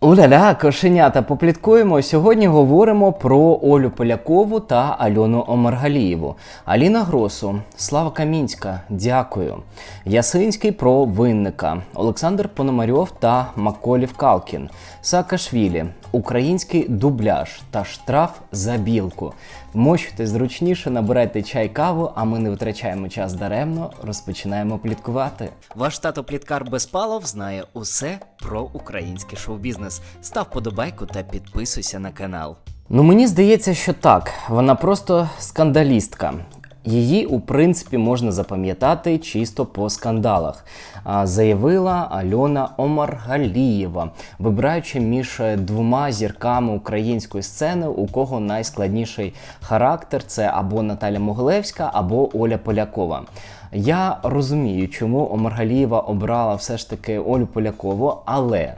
Уляля, кошенята, попліткуємо. Сьогодні говоримо про Олю Полякову та Альону Омаргалієву. Аліна Гросу, Слава Камінська, дякую. Ясинський про винника, Олександр Пономарьов та Маколів Калкін, Саакашвілі, український дубляж та штраф за білку. Вмощуйтесь зручніше, набирайте чай каву, а ми не витрачаємо час даремно, розпочинаємо пліткувати. Ваш тато Пліткар Безпалов знає усе про український шоу-бізнес. Став подобайку та підписуйся на канал. Ну мені здається, що так. Вона просто скандалістка. Її, у принципі, можна запам'ятати чисто по скандалах, заявила Альона Омаргалієва, вибираючи між е, двома зірками української сцени, у кого найскладніший характер це або Наталя Могилевська, або Оля Полякова. Я розумію, чому Омаргалієва обрала все ж таки Олю Полякову, але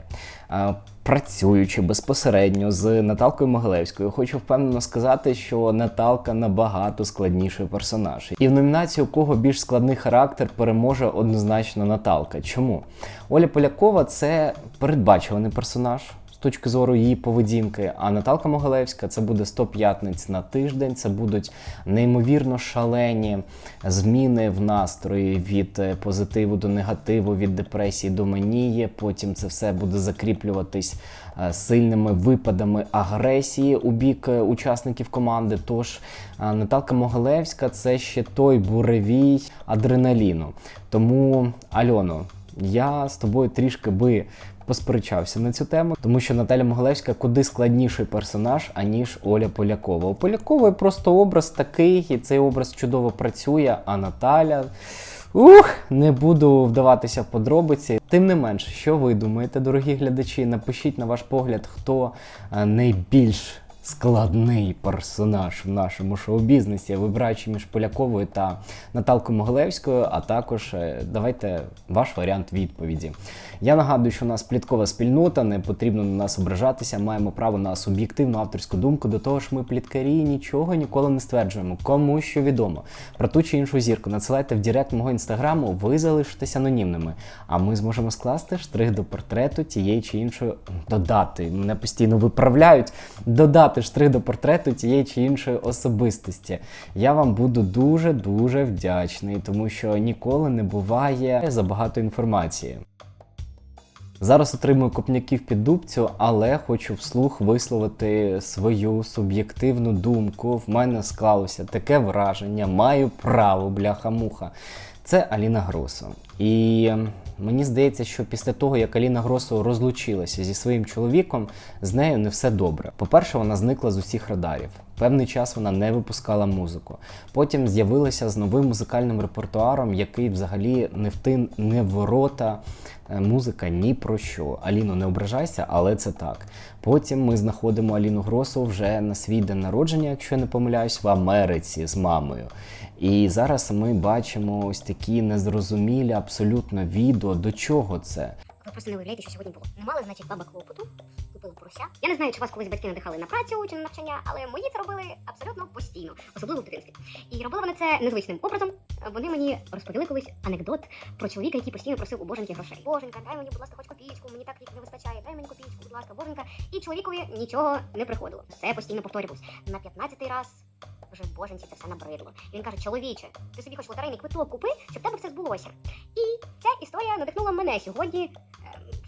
е, працюючи безпосередньо з Наталкою Могилевською, хочу впевнено сказати, що Наталка набагато складніший персонаж. І в номінації у кого більш складний характер переможе однозначно Наталка. Чому? Оля Полякова це передбачуваний персонаж. Точки зору її поведінки, а Наталка Могилевська це буде 100 п'ятниць на тиждень. Це будуть неймовірно шалені зміни в настрої від е, позитиву до негативу, від депресії до манії. Потім це все буде закріплюватись е, сильними випадами агресії у бік е, учасників команди. Тож Наталка Могилевська це ще той буревій адреналіну. Тому Альоно, я з тобою трішки би посперечався на цю тему, тому що Наталя Могилевська куди складніший персонаж, аніж Оля Полякова. У Полякової просто образ такий, і цей образ чудово працює, а Наталя. Ух, не буду вдаватися в подробиці. Тим не менш, що ви думаєте, дорогі глядачі? Напишіть на ваш погляд, хто е, найбільш складний персонаж в нашому шоу-бізнесі, вибираючи між Поляковою та Наталкою Могилевською, а також е, давайте ваш варіант відповіді. Я нагадую, що у нас пліткова спільнота, не потрібно на нас ображатися, маємо право на суб'єктивну авторську думку. До того ж, ми пліткарі нічого ніколи не стверджуємо. Кому що відомо про ту чи іншу зірку. Надсилайте в директ мого інстаграму, ви залишитесь анонімними. А ми зможемо скласти штрих до портрету тієї чи іншої додати. Мене постійно виправляють. Додати штрих до портрету тієї чи іншої особистості. Я вам буду дуже дуже вдячний, тому що ніколи не буває забагато інформації. Зараз отримую копняків під дубцю, але хочу вслух висловити свою суб'єктивну думку. В мене склалося таке враження, маю право, бляха-муха. Це Аліна Гросо. І мені здається, що після того, як Аліна Гросо розлучилася зі своїм чоловіком, з нею не все добре. По-перше, вона зникла з усіх радарів. Певний час вона не випускала музику. Потім з'явилася з новим музикальним репертуаром, який взагалі не в тин, не в ворота. Е, Музика ні про що. Аліно, не ображайся, але це так. Потім ми знаходимо Аліну Гросу вже на свій день народження, якщо не помиляюсь, в Америці з мамою. І зараз ми бачимо ось такі незрозумілі абсолютно відео. До чого це? Просто не уявляєте, що сьогодні було. Не мали, значить, баба клопоту, купили. Я не знаю, чи вас колись батьки надихали на працю чи на навчання, але мої це робили абсолютно постійно, особливо в дитинстві. І робили вони це незвичним образом. Вони мені розповіли колись анекдот про чоловіка, який постійно просив у боженьки грошей. Боженька, дай мені, будь ласка, хоч копійку, мені так не вистачає, дай мені копійку, будь ласка, боженька. І чоловікові нічого не приходило. Все постійно повторювалось. На 15-й раз вже боженці це все набридло. І він каже: чоловіче, ти собі хоч лотерейний квиток купи, щоб тебе все збулося. І ця історія надихнула мене сьогодні.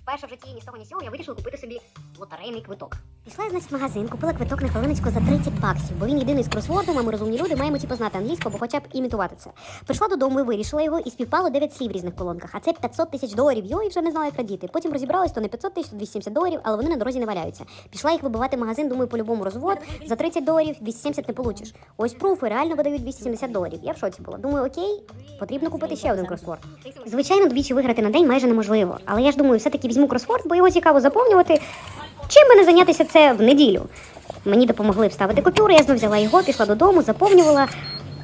Вперше в житті ні з того ні з цього я вирішила купити собі лотерейний квиток. Пішла я, значить, в магазин, купила квиток на хвилиночку за 30 баксів, бо він єдиний з кросвордом, а ми розумні люди маємо типу знати англійську або хоча б імітувати це. Прийшла додому, і вирішила його і співпало 9 слів в різних колонках. А це 500 тисяч доларів. Йой, вже не знала, як радіти. Потім розібралась, то не 500 тисяч, то 270 доларів, але вони на дорозі не валяються. Пішла їх вибивати в магазин, думаю, по-любому розвод. За 30 доларів 270 не получиш. Ось пруфи реально видають 270 доларів. Я в шоці була. Думаю, окей, потрібно купити ще один кросворд. Звичайно, двічі виграти на день майже неможливо. Але я ж думаю, все-таки візьму кросворд, бо його цікаво заповнювати. Чим би не зайнятися це в неділю? Мені допомогли вставити купюри, я знов взяла його, пішла додому, заповнювала.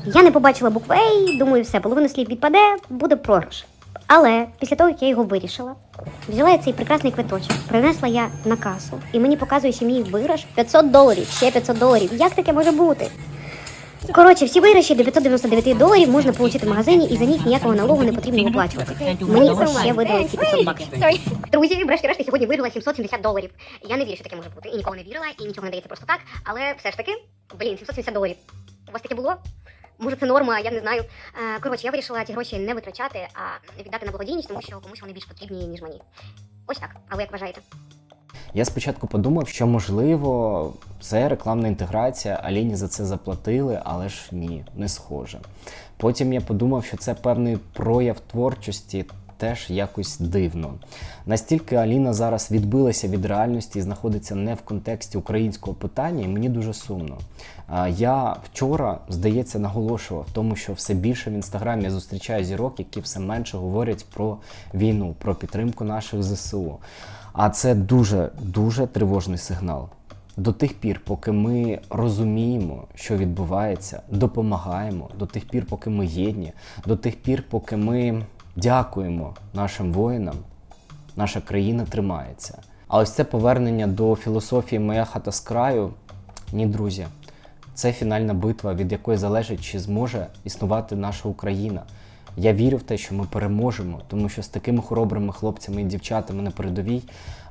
Я не побачила букви «Ей», думаю, все, половина слів відпаде, буде програш. Але після того, як я його вирішила, взяла я цей прекрасний квиточок, принесла я на касу, і мені показує, що мій виграш 500 доларів, ще 500 доларів. Як таке може бути? Коротше, всі виграші 999 доларів можна отримати в магазині і за них ніякого налогу не потрібно виплачувати. Мені це ще видали ці 500 баксів. Друзі, врешті-решт, я сьогодні виграла 770 доларів. Я не вірю, що таке може бути. І ніколи не вірила, і нічого не дається просто так. Але все ж таки, блін, 770 доларів. У вас таке було? Може, це норма, я не знаю. Е, Коротше, я вирішила ці гроші не витрачати, а віддати на благодійність, тому що комусь вони більш потрібні, ніж мені. Ось так. А ви як вважаєте? Я спочатку подумав, що можливо це рекламна інтеграція, Аліні за це заплатили, але ж ні, не схоже. Потім я подумав, що це певний прояв творчості. Теж якось дивно. Настільки Аліна зараз відбилася від реальності і знаходиться не в контексті українського питання, і мені дуже сумно. Я вчора, здається, наголошував тому, що все більше в інстаграмі я зустрічаю зірок, які все менше говорять про війну, про підтримку наших ЗСУ. А це дуже дуже тривожний сигнал. До тих пір, поки ми розуміємо, що відбувається, допомагаємо, до тих пір, поки ми єдні, до тих пір, поки ми дякуємо нашим воїнам, наша країна тримається. А ось це повернення до філософії Моя хата з краю. Ні, друзі, це фінальна битва, від якої залежить, чи зможе існувати наша Україна. Я вірю в те, що ми переможемо, тому що з такими хоробрими хлопцями і дівчатами на передовій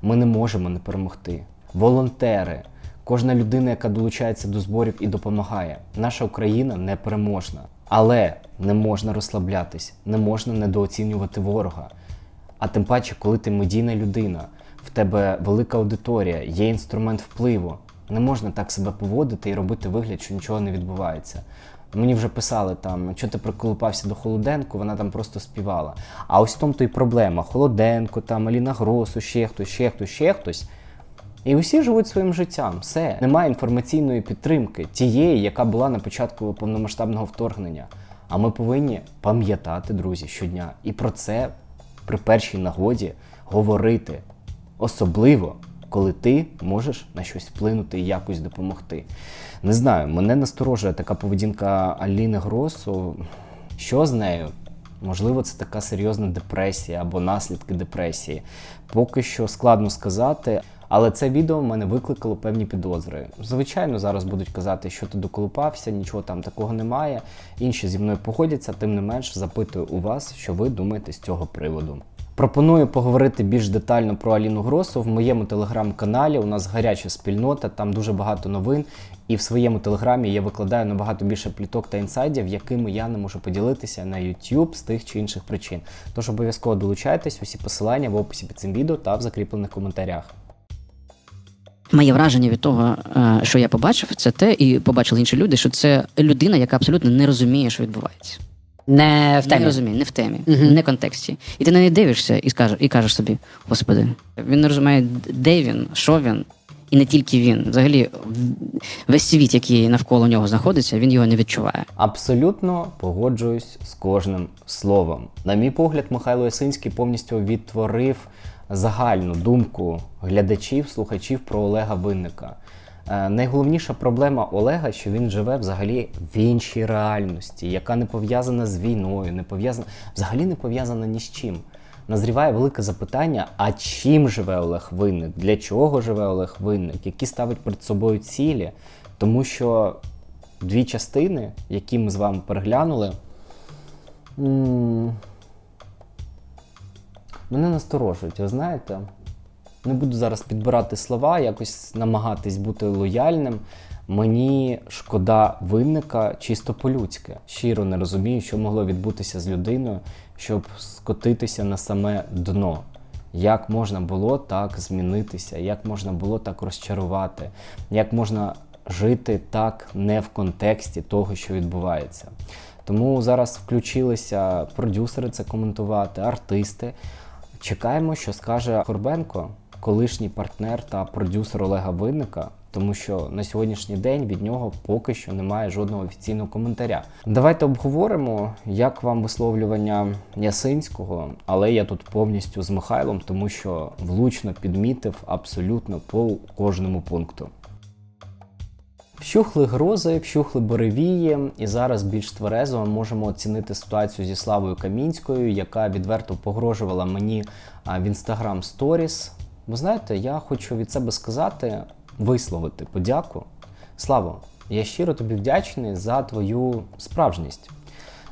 ми не можемо не перемогти. Волонтери, кожна людина, яка долучається до зборів і допомагає. Наша Україна непереможна. Але не можна розслаблятись, не можна недооцінювати ворога. А тим паче, коли ти медійна людина, в тебе велика аудиторія, є інструмент впливу. Не можна так себе поводити і робити вигляд, що нічого не відбувається. Мені вже писали там, що ти приколупався до Холоденко, вона там просто співала. А ось в тому то й проблема. Холоденко, там, Аліна Гросу, ще хтось, ще хтось, ще хтось. І усі живуть своїм життям. Все. Немає інформаційної підтримки, тієї, яка була на початку повномасштабного вторгнення. А ми повинні пам'ятати, друзі, щодня. І про це при першій нагоді говорити. Особливо, коли ти можеш на щось вплинути і якось допомогти. Не знаю, мене насторожує така поведінка Аліни Гросу. Що з нею? Можливо, це така серйозна депресія або наслідки депресії. Поки що складно сказати. Але це відео в мене викликало певні підозри. Звичайно, зараз будуть казати, що ти доколупався, нічого там такого немає. Інші зі мною погодяться, тим не менш запитую у вас, що ви думаєте з цього приводу. Пропоную поговорити більш детально про Аліну Гросу в моєму телеграм-каналі. У нас гаряча спільнота, там дуже багато новин. І в своєму телеграмі я викладаю набагато більше пліток та інсайдів, якими я не можу поділитися на YouTube з тих чи інших причин. Тож обов'язково долучайтесь, усі посилання в описі під цим відео та в закріплених коментарях. Моє враження від того, е, що я побачив, це те, і побачили інші люди, що це людина, яка абсолютно не розуміє, що відбувається. Не в темі. Не розуміє, не в темі, Мгм. не в контексті. І ти на неї дивишся і скажеш, і кажеш собі, господи, він не розуміє, де він, що він, і не тільки він. Взагалі, весь світ, який навколо нього знаходиться, він його не відчуває. Абсолютно погоджуюсь з кожним словом. На мій погляд, Михайло Ясинський повністю відтворив загальну думку глядачів, слухачів про Олега Винника. Е, найголовніша проблема Олега, що він живе взагалі в іншій реальності, яка не пов'язана з війною, не пов'язана взагалі не пов'язана ні з чим. Назріває велике запитання: а чим живе Олег Винник? Для чого живе Олег Винник? Які ставить перед собою цілі? Тому що дві частини, які ми з вами переглянули, мене насторожують, ви знаєте. Не буду зараз підбирати слова, якось намагатись бути лояльним. Мені шкода винника чисто по-людськи. Щиро не розумію, що могло відбутися з людиною, щоб скотитися на саме дно. Як можна було так змінитися, як можна було так розчарувати, як можна жити так не в контексті того, що відбувається. Тому зараз включилися продюсери це коментувати, артисти. Чекаємо, що скаже Горбенко, колишній партнер та продюсер Олега Винника, тому що на сьогоднішній день від нього поки що немає жодного офіційного коментаря. Давайте обговоримо, як вам висловлювання Ясинського, але я тут повністю з Михайлом, тому що влучно підмітив абсолютно по кожному пункту. Вщухли грози, вщухли буревії, і зараз більш тверезо можемо оцінити ситуацію зі Славою Камінською, яка відверто погрожувала мені в Instagram Stories. Ви знаєте, я хочу від себе сказати, висловити подяку. Славо, Я щиро тобі вдячний за твою справжність.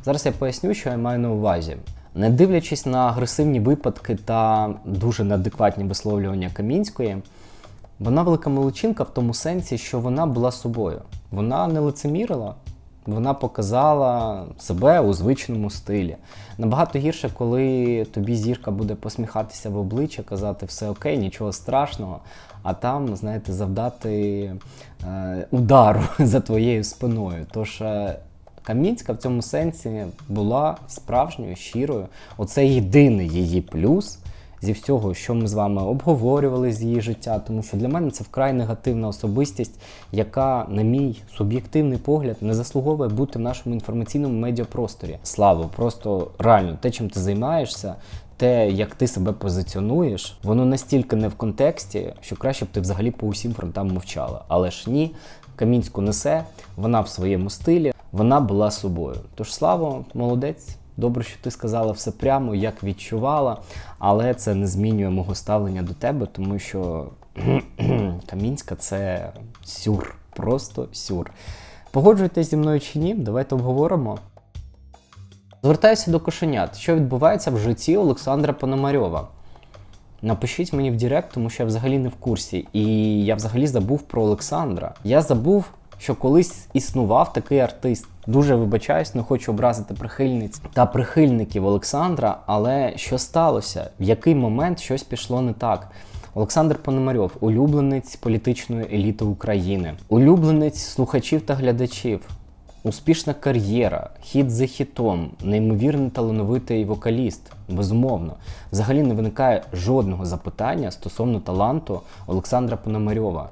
Зараз я поясню, що я маю на увазі. Не дивлячись на агресивні випадки та дуже неадекватні висловлювання Камінської, вона велика молодчинка в тому сенсі, що вона була собою. Вона не лицемірила, вона показала себе у звичному стилі. Набагато гірше, коли тобі зірка буде посміхатися в обличчя, казати все окей, нічого страшного, а там, знаєте, завдати е, удару за твоєю спиною. Тож е, Камінська в цьому сенсі була справжньою, щирою. Оце єдиний її плюс зі всього, що ми з вами обговорювали з її життя, тому що для мене це вкрай негативна особистість, яка, на мій суб'єктивний погляд, не заслуговує бути в нашому інформаційному медіапросторі. Слава, просто реально те, чим ти займаєшся. Те, як ти себе позиціонуєш, воно настільки не в контексті, що краще б ти взагалі по усім фронтам мовчала. Але ж ні, Камінську несе, вона в своєму стилі, вона була собою. Тож Славо, молодець. Добре, що ти сказала все прямо, як відчувала, але це не змінює мого ставлення до тебе, тому що Камінська це сюр, просто сюр. Погоджуєтесь зі мною чи ні? Давайте обговоримо. Звертаюся до кошенят. Що відбувається в житті Олександра Пономарьова? Напишіть мені в Директ, тому що я взагалі не в курсі. І я взагалі забув про Олександра. Я забув, що колись існував такий артист. Дуже вибачаюсь, не хочу образити прихильниць та прихильників Олександра. Але що сталося? В який момент щось пішло не так? Олександр Пономарьов, улюбленець політичної еліти України, улюбленець слухачів та глядачів. Успішна кар'єра, хід за хітом, неймовірно талановитий вокаліст. Безумовно, взагалі не виникає жодного запитання стосовно таланту Олександра Пономарьова.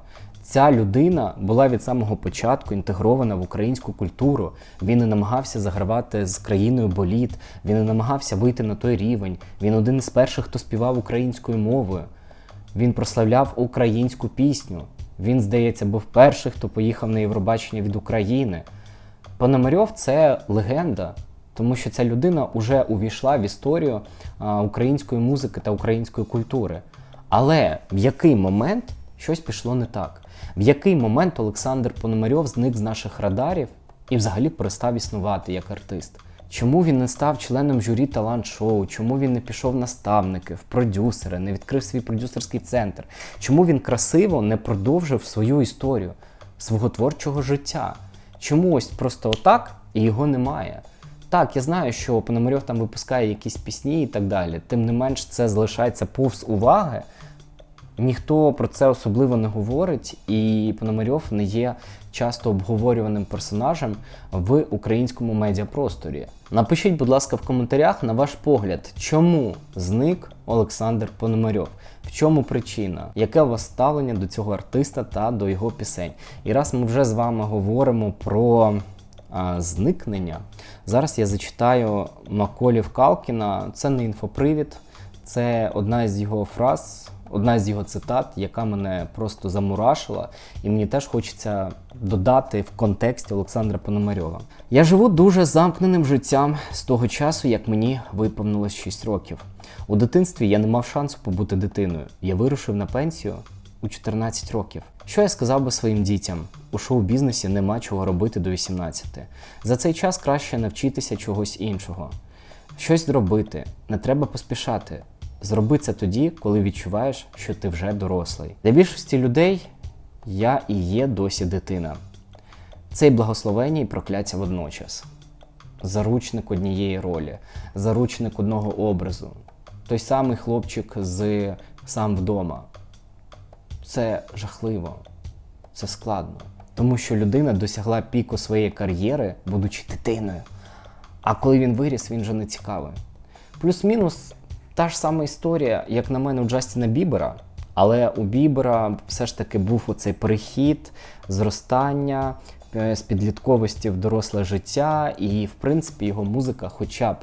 Ця людина була від самого початку інтегрована в українську культуру. Він не намагався загравати з країною боліт, він не намагався вийти на той рівень. Він один із перших, хто співав українською мовою. Він прославляв українську пісню. Він, здається, був перший, хто поїхав на Євробачення від України. Пономарьов це легенда, тому що ця людина вже увійшла в історію української музики та української культури. Але в який момент щось пішло не так? В який момент Олександр Пономарьов зник з наших радарів і взагалі перестав існувати як артист? Чому він не став членом журі талант-шоу? Чому він не пішов в наставники, в продюсери, не відкрив свій продюсерський центр? Чому він красиво не продовжив свою історію свого творчого життя? Чому ось просто отак і його немає? Так, я знаю, що Пономарьов там випускає якісь пісні і так далі. Тим не менш, це залишається повз уваги. Ніхто про це особливо не говорить, і Пономарьов не є часто обговорюваним персонажем в українському медіапросторі. Напишіть, будь ласка, в коментарях на ваш погляд, чому зник Олександр Пономарьов? В чому причина? Яке у вас ставлення до цього артиста та до його пісень? І раз ми вже з вами говоримо про а, зникнення, зараз я зачитаю Маколів Калкіна. Це не інфопривід, це одна з його фраз. Одна з його цитат, яка мене просто замурашила, і мені теж хочеться додати в контексті Олександра Пономарьова. Я живу дуже замкненим життям з того часу, як мені виповнилось 6 років. У дитинстві я не мав шансу побути дитиною. Я вирушив на пенсію у 14 років. Що я сказав би своїм дітям? У шоу-бізнесі нема чого робити до 18. За цей час краще навчитися чогось іншого. Щось зробити, не треба поспішати. Зроби це тоді, коли відчуваєш, що ти вже дорослий. Для більшості людей я і є досі дитина. Це й благословення і прокляття водночас. Заручник однієї ролі, заручник одного образу. Той самий хлопчик з сам вдома. Це жахливо, це складно. Тому що людина досягла піку своєї кар'єри, будучи дитиною. А коли він виріс, він вже не цікавий. Плюс-мінус та ж сама історія, як на мене, у Джастіна Бібера. Але у Бібера все ж таки був оцей перехід, зростання е, з підлітковості в доросле життя, і в принципі його музика, хоча б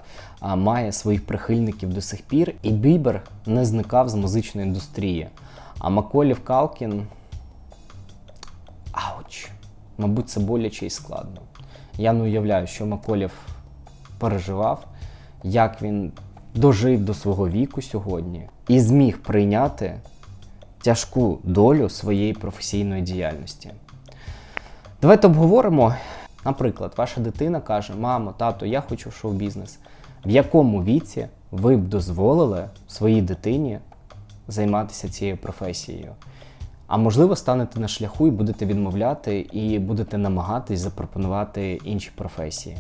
має своїх прихильників до сих пір, і Бібер не зникав з музичної індустрії. А Маколів Калкін. Ауч! Мабуть, це боляче і складно. Я не уявляю, що Маколів переживав, як він дожив до свого віку сьогодні і зміг прийняти тяжку долю своєї професійної діяльності. Давайте обговоримо. Наприклад, ваша дитина каже: Мамо, тато, я хочу в шоу-бізнес. В якому віці ви б дозволили своїй дитині займатися цією професією? А можливо, станете на шляху і будете відмовляти, і будете намагатись запропонувати інші професії.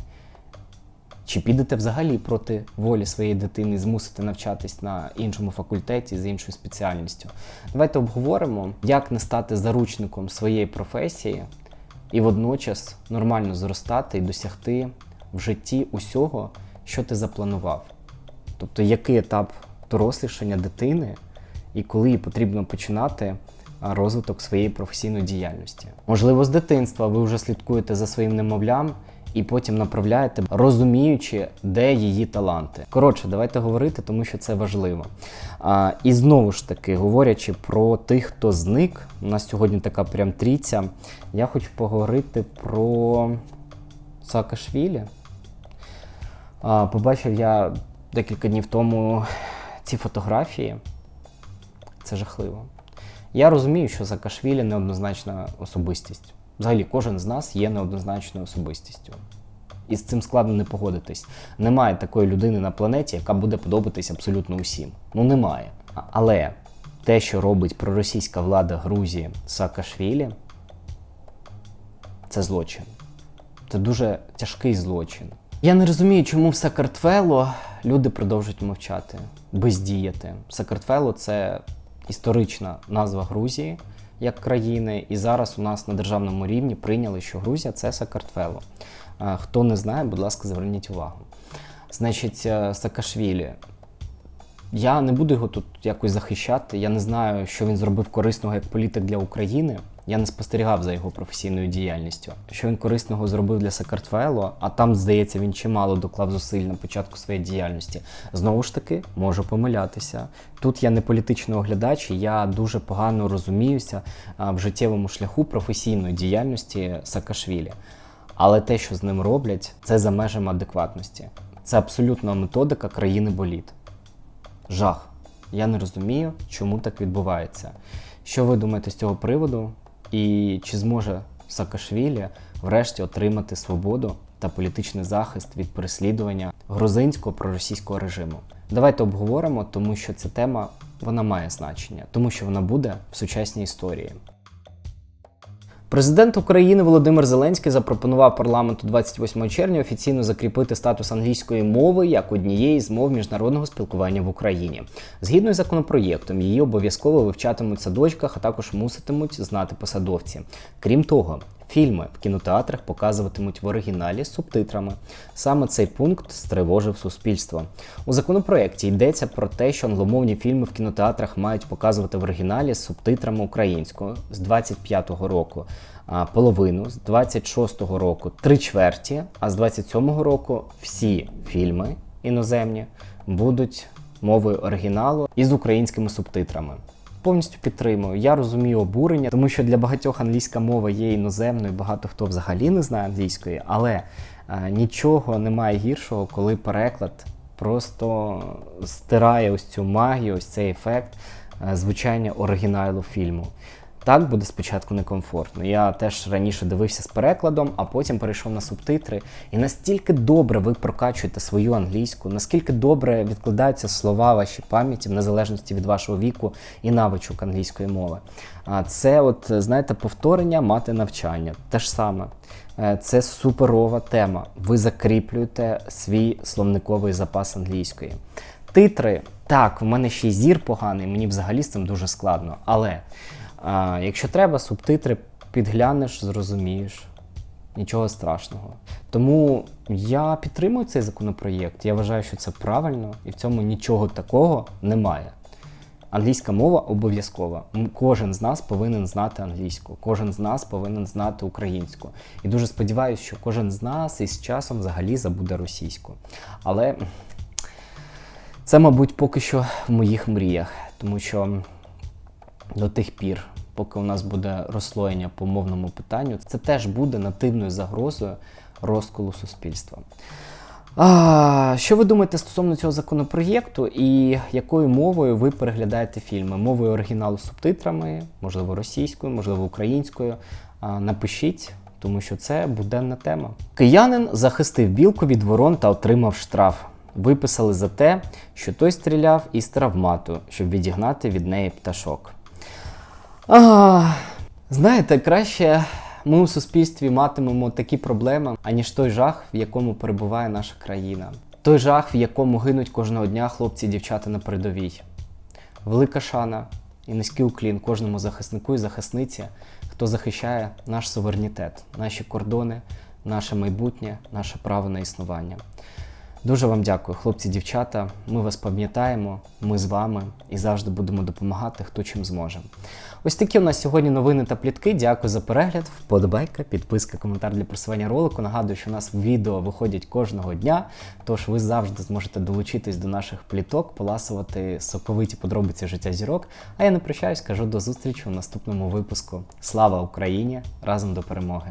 Чи підете взагалі проти волі своєї дитини змусите навчатись на іншому факультеті з іншою спеціальністю? Давайте обговоримо, як не стати заручником своєї професії і водночас нормально зростати і досягти в житті усього, що ти запланував. Тобто, який етап дорослішання дитини і коли потрібно починати розвиток своєї професійної діяльності. Можливо, з дитинства ви вже слідкуєте за своїм немовлям і потім направляєте, розуміючи, де її таланти. Коротше, давайте говорити, тому що це важливо. А, і знову ж таки, говорячи про тих, хто зник, у нас сьогодні така прям трійця. Я хочу поговорити про Саакашвілі. А, побачив я декілька днів тому ці фотографії. Це жахливо. Я розумію, що Саакашвілі неоднозначна особистість. Взагалі, кожен з нас є неоднозначною особистістю. І з цим складно не погодитись. Немає такої людини на планеті, яка буде подобатись абсолютно усім. Ну немає. Але те, що робить проросійська влада Грузії Саакашвілі, це злочин. Це дуже тяжкий злочин. Я не розумію, чому в Сакартвело люди продовжують мовчати, бездіяти. Сакартвело це історична назва Грузії як країни, і зараз у нас на державному рівні прийняли, що Грузія це Сакартвело. Хто не знає, будь ласка, зверніть увагу. Значить, Сакашвілі. Саакашвілі. Я не буду його тут якось захищати. Я не знаю, що він зробив корисного як політик для України. Я не спостерігав за його професійною діяльністю. Що він корисного зробив для Сакартвело, а там, здається, він чимало доклав зусиль на початку своєї діяльності. Знову ж таки, можу помилятися. Тут я не політичний оглядач, я дуже погано розуміюся в життєвому шляху професійної діяльності Саакашвілі. Але те, що з ним роблять, це за межами адекватності. Це абсолютно методика країни боліт. Жах. Я не розумію, чому так відбувається. Що ви думаєте з цього приводу? І чи зможе Саакашвілі врешті отримати свободу та політичний захист від переслідування грузинського проросійського режиму? Давайте обговоримо, тому що ця тема вона має значення, тому що вона буде в сучасній історії. Президент України Володимир Зеленський запропонував парламенту 28 червня офіційно закріпити статус англійської мови як однієї з мов міжнародного спілкування в Україні. Згідно із законопроєктом, її обов'язково вивчатимуть садочках, а також муситимуть знати посадовці. Крім того, Фільми в кінотеатрах показуватимуть в оригіналі з субтитрами. Саме цей пункт стривожив суспільство. У законопроекті йдеться про те, що англомовні фільми в кінотеатрах мають показувати в оригіналі з субтитрами українською з 25-го року, половину з 26-го року три чверті, а з 27-го року всі фільми іноземні будуть мовою оригіналу і з українськими субтитрами. Повністю підтримую. Я розумію обурення, тому що для багатьох англійська мова є іноземною, багато хто взагалі не знає англійської, але е, нічого немає гіршого, коли переклад просто стирає ось цю магію, ось цей ефект е, звучання оригіналу фільму. Так буде спочатку некомфортно. Я теж раніше дивився з перекладом, а потім перейшов на субтитри. І настільки добре ви прокачуєте свою англійську, наскільки добре відкладаються слова в вашій пам'яті, в незалежності від вашого віку і навичок англійської мови. А це, от знаєте, повторення мати навчання. Те ж саме. Е, Це суперова тема. Ви закріплюєте свій словниковий запас англійської. Титри, так, в мене ще й зір поганий, мені взагалі з цим дуже складно. Але а, якщо треба, субтитри підглянеш, зрозумієш. Нічого страшного. Тому я підтримую цей законопроєкт. Я вважаю, що це правильно, і в цьому нічого такого немає. Англійська мова обов'язкова. Кожен з нас повинен знати англійську, кожен з нас повинен знати українську. І дуже сподіваюся, що кожен з нас із часом взагалі забуде російську. Але це, мабуть, поки що в моїх мріях, тому що до тих пір, поки у нас буде розслоєння по мовному питанню, це теж буде нативною загрозою розколу суспільства. А, що ви думаєте стосовно цього законопроєкту і якою мовою ви переглядаєте фільми? Мовою оригіналу з субтитрами, можливо, російською, можливо, українською. А, напишіть, тому що це буденна тема. Киянин захистив білку від ворон та отримав штраф. Виписали за те, що той стріляв із травмату, щоб відігнати від неї пташок. А, знаєте, краще ми у суспільстві матимемо такі проблеми, аніж той жах, в якому перебуває наша країна. Той жах, в якому гинуть кожного дня хлопці і дівчата на передовій. Велика шана і низький уклін кожному захиснику і захисниці, хто захищає наш суверенітет, наші кордони, наше майбутнє, наше право на існування. Дуже вам дякую, хлопці, дівчата. Ми вас пам'ятаємо, ми з вами і завжди будемо допомагати, хто чим зможе. Ось такі у нас сьогодні новини та плітки. Дякую за перегляд. Вподобайка, підписка, коментар для просування ролику. Нагадую, що у нас відео виходять кожного дня, тож ви завжди зможете долучитись до наших пліток, поласувати соковиті подробиці життя зірок. А я не прощаюсь, кажу до зустрічі у наступному випуску. Слава Україні! Разом до перемоги!